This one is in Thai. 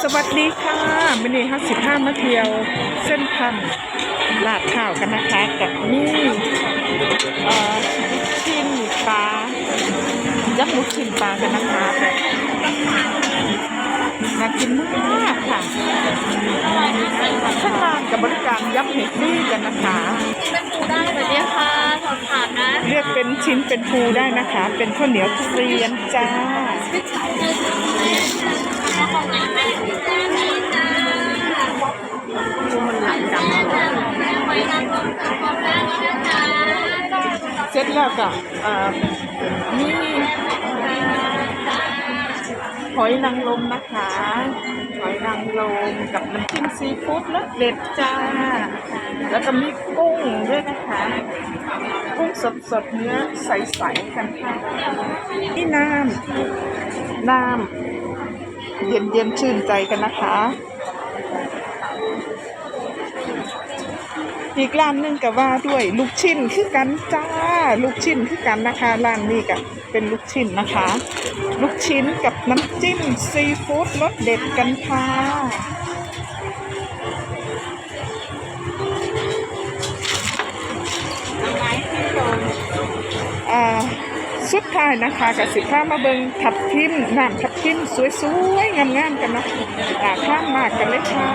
สวัสดีค่ะมินิห้าสิบห้ามาเที่ยว เส้นพันลาดข้าวกันนะคะกับนี่เอ่อชิ้นปลายักษ์ลูกชิ้นปลากันนะคะน่ากินมากค่ะข้างล่างกับบริการยับเห็ดฟี่กันนะคะเป็นปูได้แบบนี้ค่ะสอบถามนะเรียกเป็นชิ้นเป็นภูได้นะคะ เป็นข้าวเหนียวทุเรียนจ้า เสร็จแล้วก็เอ่อนี่หอยนางรมนะคะ หอยนางรมกับน้ำจิ้มซีฟู้ดรสเด็ดจ้า แล้วก็มีกุ้งด้วยนะคะ กุ้งสดสดเนื้อใสๆกันค่ะนี่น้ำน้ำเย็นเย็นๆชื่นใจกันนะคะ อีกร้านหนึงก็ว่าด้วยลูกชิ้นคือกันจ้า ลูกชิ้นคือกันนะคะร้านนี้ก็เป็นลูกชิ้นนะคะ ลูกชิ้นกับน้ำจิ้มซีฟู้ดรสเด็ดกันค่ะอ่าสุดท้ายนะคะกับสิข้ามาเบิงทับทิมน้ำทับทิมสวยๆงามๆกันนะข้ามมากกันเลยค่ะ